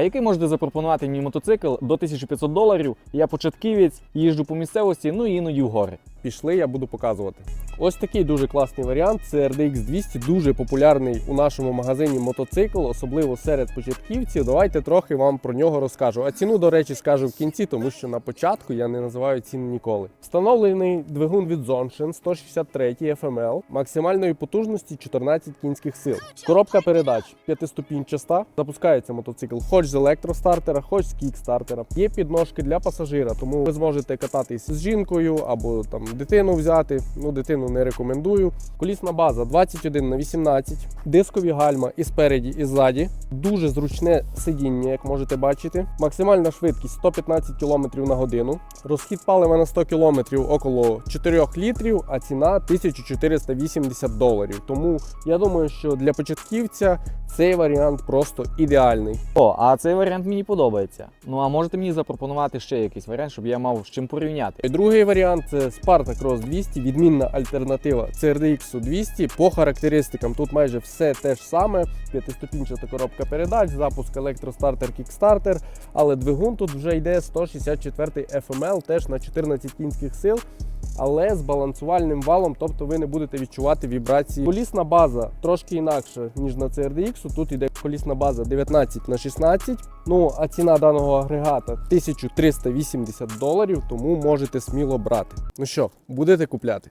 А який можете запропонувати мені мотоцикл до 1500 доларів? Я початківець, їжджу по місцевості, ну і іноді в гори. Пішли, я буду показувати. Ось такий дуже класний варіант. Це RDX 200, дуже популярний у нашому магазині мотоцикл, особливо серед початківців. Давайте трохи вам про нього розкажу. А ціну, до речі, скажу в кінці, тому що на початку я не називаю ціну ніколи. Встановлений двигун від Zonshine 163 FML максимальної потужності 14 кінських сил. Коробка передач п'ятиступінчаста. Запускається мотоцикл хоч з електростартера, хоч з кікстартера. Є підножки для пасажира, тому ви зможете кататись з жінкою або там дитину взяти. Ну, дитину не рекомендую. Колісна база 21 на 18, дискові гальма і спереді, і ззаді. Дуже зручне сидіння, як можете бачити. Максимальна швидкість 115 км на годину. Розхід палива на 100 км около 4 літрів, а ціна 1480 доларів. Тому я думаю, що для початківця цей варіант просто ідеальний. О, а цей варіант мені подобається. Ну а можете мені запропонувати ще якийсь варіант, щоб я мав з чим порівняти. Другий варіант це Sparta Cross 200, відмінна альтернатива CRDX 200. По характеристикам тут майже все те ж саме: п'ятиступінчата коробка передач, запуск електростартер, кікстартер. Але двигун тут вже йде 164 FML, теж на 14 кінських сил. Але з балансувальним валом, тобто ви не будете відчувати вібрації. Колісна база трошки інакша, ніж на CRDX. Тут йде колісна база 19 на 16. Ну а ціна даного агрегата 1380 доларів, тому можете сміло брати. Ну що, будете купляти?